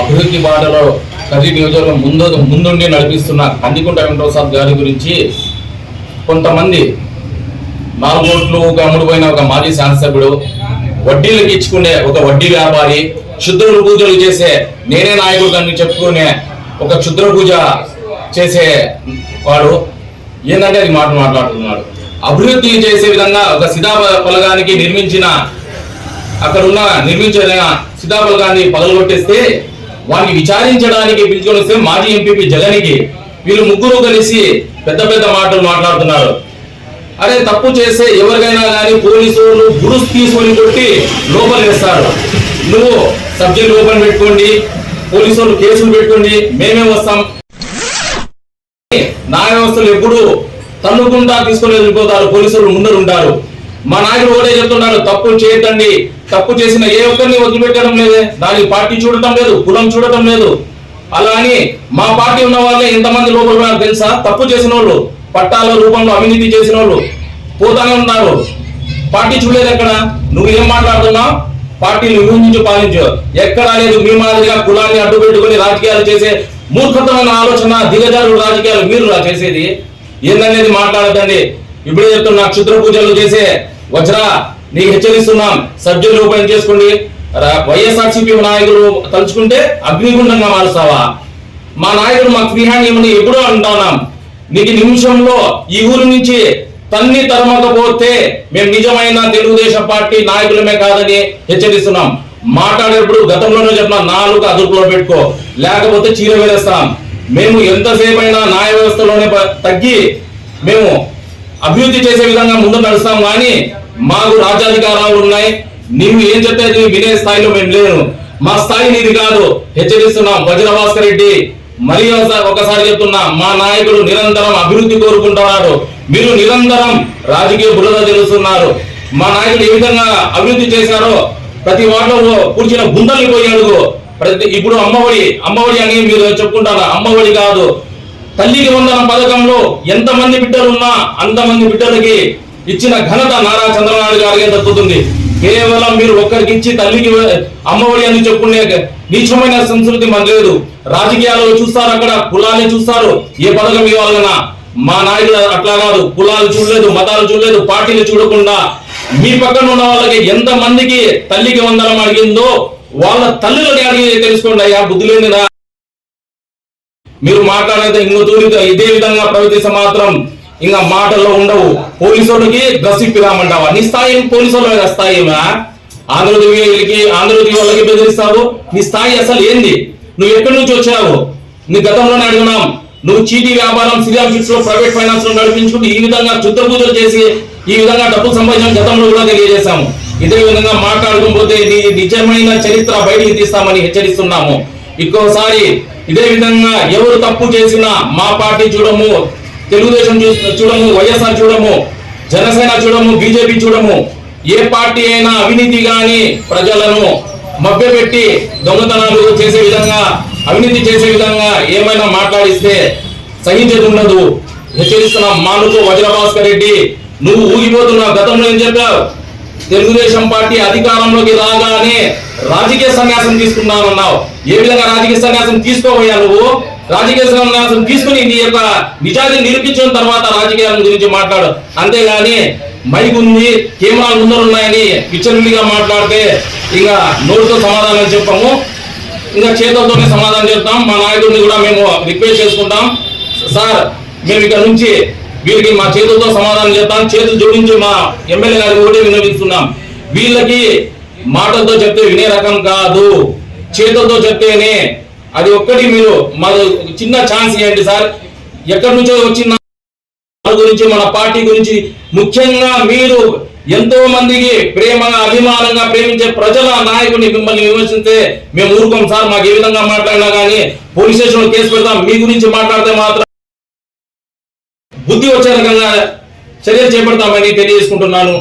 అభివృద్ధి బాటలో కది నియోజకవర్గం ముందు ముందుండి నడిపిస్తున్న కందికుంట వెంకటప్రసాద్ గారి గురించి కొంతమంది నాలుగు ఓట్లు ఒక అమ్ముడుపోయిన ఒక మాజీ శాసనసభ్యుడు వడ్డీలకు ఇచ్చుకునే ఒక వడ్డీ వ్యాపారి క్షుద్ర పూజలు చేసే నేనే నాయకుడు అని చెప్పుకునే ఒక క్షుద్ర పూజ చేసే వాడు ఏంటంటే అది మాట మాట్లాడుతున్నాడు. అభివృద్ధి చేసే విధంగా ఒక సీతాఫలగానికి నిర్మించిన అక్కడ ఉన్న సిదా సీతాఫలగాన్ని పగలగొట్టేస్తే వారిని విచారించడానికి పిలుచుకొని వస్తే మాజీ ఎంపీపీ జగన్కి వీళ్ళు ముగ్గురు కలిసి పెద్ద పెద్ద మాటలు మాట్లాడుతున్నారు. అరే తప్పు చేస్తే ఎవరికైనా కానీ పోలీసు వాళ్ళు గురుసు తీసుకొని కొట్టి లోపల వేస్తారు. నువ్వు సబ్జెక్ట్ ఓపెన్ పెట్టుకోండి పోలీసు వాళ్ళు కేసులు పెట్టుకోండి మేమే వస్తాం. న్యాయ వ్యవస్థలు ఎప్పుడు తన్నుకుంటా తీసుకొని వెళ్ళిపోతారు పోలీసులు ముందరు ఉంటారు మా నాయకుడు ఒకటే చెప్తున్నాడు తప్పు చేయొద్దండి. తప్పు చేసిన ఏ ఒక్కరిని వదిలిపెట్టడం లేదే. దానికి పార్టీ చూడటం లేదు కులం చూడటం లేదు. అలా అని మా పార్టీ ఉన్న వాళ్ళే ఇంతమంది లోపల తెలుసా? తప్పు చేసిన వాళ్ళు పట్టాల రూపంలో అవినీతి చేసిన వాళ్ళు పోతానే ఉన్నారు. పార్టీ చూడలేదు ఎక్కడ? నువ్వు ఏం మాట్లాడుతున్నావు? పార్టీని ఊహించు పాలించు. ఎక్కడా లేదు మీ మాదిరిగా కులాన్ని అడ్డు పెట్టుకుని రాజకీయాలు చేసే మూర్ఖతమైన ఆలోచన దిగజారు రాజకీయాలు మీరు రా చేసేది. ఏందనేది మాట్లాడదండి ఇప్పుడే చెప్తున్నా క్షుద్ర పూజలు చేసే వజ్రా నీకు హెచ్చరిస్తున్నాం. సబ్జెక్ట్ రూపాయలు చేసుకోండి. వైఎస్ఆర్సీపీ నాయకులు తలుచుకుంటే అగ్నిగుండంగా మారుస్తావా? మా నాయకుడు మాకు ఫ్రీ హ్యాండ్ ఇవ్వని ఎప్పుడూ అంటున్నాం నీకు నిమిషంలో ఈ ఊరు నుంచి తన్ని తరమకపోతే మేము నిజమైన తెలుగుదేశం పార్టీ నాయకులమే కాదని హెచ్చరిస్తున్నాం. మాట్లాడేటప్పుడు గతంలోనే చెప్పిన నాలుగు అదుపులో పెట్టుకో. లేకపోతే చీర వేరేస్తాం. మేము ఎంతసేపు అయినా న్యాయ వ్యవస్థలోనే తగ్గి మేము అభివృద్ధి చేసే విధంగా ముందు నడుస్తాం కానీ మాకు రాజ్యాధికారాలు ఉన్నాయి. నీవు ఏం చెప్పేది వినే స్థాయిలో మేము లేను మా స్థాయి నీది కాదు. హెచ్చరిస్తున్నాం వజ్రభాస్కర్ రెడ్డి. మరి ఒకసారి- ఒకసారి చెప్తున్నా మా నాయకుడు నిరంతరం అభివృద్ధి కోరుకుంటున్నారు. మీరు నిరంతరం రాజకీయ బురద తెలుస్తున్నారు మా నాయకుడు ఏ విధంగా అభివృద్ధి చేశారో ప్రతి వాటిలో కూర్చిన గుండెలు పోయాడు ప్రతి ఇప్పుడు అమ్మఒడి అమ్మఒడి అని మీరు చెప్పుకుంటారా? అమ్మఒడి కాదు. తల్లికి వందన పథకంలో ఎంతమంది బిడ్డలు ఉన్నా అంతమంది బిడ్డలకి ఇచ్చిన ఘనత నారా చంద్రనాయుడు గారికి దక్కుతుంది కేవలం మీరు ఒక్కరికి ఇచ్చి తల్లికి అమ్మఒడి అని చెప్పుకునే నీచమైన సంస్కృతి మన లేదు. రాజకీయాల్లో చూస్తారు అక్కడ కులాన్ని చూస్తారు. ఏ పథకం ఇవ్వాలన్నా మా నాయకులు అట్లా కాదు. కులాలు చూడలేదు మతాలు చూడలేదు పార్టీలు చూడకుండా మీ పక్కన ఉన్న వాళ్ళకి ఎంత మందికి తల్లికి వందనం అడిగిందో వాళ్ళ తల్లులని అడిగి తెలుసుకోండి అయ్యా బుద్ధి లేనిదా మీరు మాట్లాడేది ఇంకో తూరి ఇదే విధంగా ప్రవర్తిస్తే మాత్రం ఇంకా మాటల్లో ఉండవు. పోలీసు వాళ్ళకి డ్రెస్ నీ స్థాయి పోలీసు వాళ్ళ స్థాయి ఆంధ్రదేవికి ఆంధ్రదేవి వాళ్ళకి బెదిరిస్తావు? నీ స్థాయి అసలు ఏంది? నువ్వు ఎక్కడి నుంచి వచ్చావు? నీ గతంలోనే అడుగున్నాం నువ్వు చీటీ వ్యాపారం శ్రీరామ్ చిట్స్లో ప్రైవేట్ ఫైనాన్స్లో నడిపించుకుంటూ ఈ విధంగా చుత్త పూజలు చేసి ఈ విధంగా డబ్బు సంపాదించిన గతంలో కూడా తెలియజేశాము. ఇదే విధంగా మాట్లాడుకోకపోతే నీ నిజమైన చరిత్ర బయటికి తీస్తామని హెచ్చరిస్తున్నాము. ఇంకోసారి ఇదే విధంగా ఎవరు తప్పు చేసినా మా పార్టీ చూడము. తెలుగుదేశం చూ- చూడము వైఎస్ఆర్ చూడము జనసేన చూడము బీజేపీ చూడము ఏ పార్టీ అయినా అవినీతి గాని ప్రజలను మభ్యపెట్టి దొంగతనాలు చేసే విధంగా అవినీతి చేసే విధంగా ఏమైనా మాట్లాడిస్తే సహించేది ఉండదు. హెచ్చరిస్తున్న మానుకు వజ్రభాస్కర్ రెడ్డి నువ్వు ఊగిపోతున్నావు గతంలో ఏం చెప్పావు? తెలుగుదేశం పార్టీ అధికారంలోకి రాగానే రాజకీయ సన్యాసం తీసుకున్నానన్నావు ఏ విధంగా రాజకీయ సన్యాసం తీసుకోబోయా నువ్వు? రాజకీయ సన్యాసం తీసుకుని నీ యొక్క నిజాన్ని నిరూపించిన తర్వాత రాజకీయాల గురించి మాట్లాడు. అంతేగాని మైక్ ఉంది కెమెరాలు ముందర ఉన్నాయని విచ్చలవిడిగా మాట్లాడితే ఇక నోటితో సమాధానం చెప్పాము. ఇంకా చేతులతోనే సమాధానం చెప్తాం. మా నాయకుడిని కూడా మేము రిక్వెస్ట్ చేసుకుంటాం. సార్ మేము ఇక్కడ నుంచి వీరికి మా చేతులతో సమాధానం చెప్తాం. చేతులు జోడించి మా ఎమ్మెల్యే గారికి ఒకటే విన్నవిస్తున్నాం వీళ్ళకి మాటలతో చెప్తే వినే రకం కాదు. చేతులతో చెప్తేనే అది ఒక్కటి మీరు మా చిన్న ఛాన్స్ ఇవ్వండి సార్. ఎక్కడి నుంచో వచ్చిన గురించి మన పార్టీ గురించి ముఖ్యంగా మీరు ఎంతో మందికి ప్రేమగా అభిమానంగా ప్రేమించే ప్రజల నాయకుడిని మిమ్మల్ని విమర్శిస్తే మేము ఊరుకోం సార్. మాకు ఏ విధంగా మాట్లాడినా కానీ పోలీస్ స్టేషన్లో కేసు పెడతాం. మీ గురించి మాట్లాడితే మాత్రం బుద్ధి వచ్చే రకంగా చర్యలు చేపడతామని తెలియజేసుకుంటున్నాను.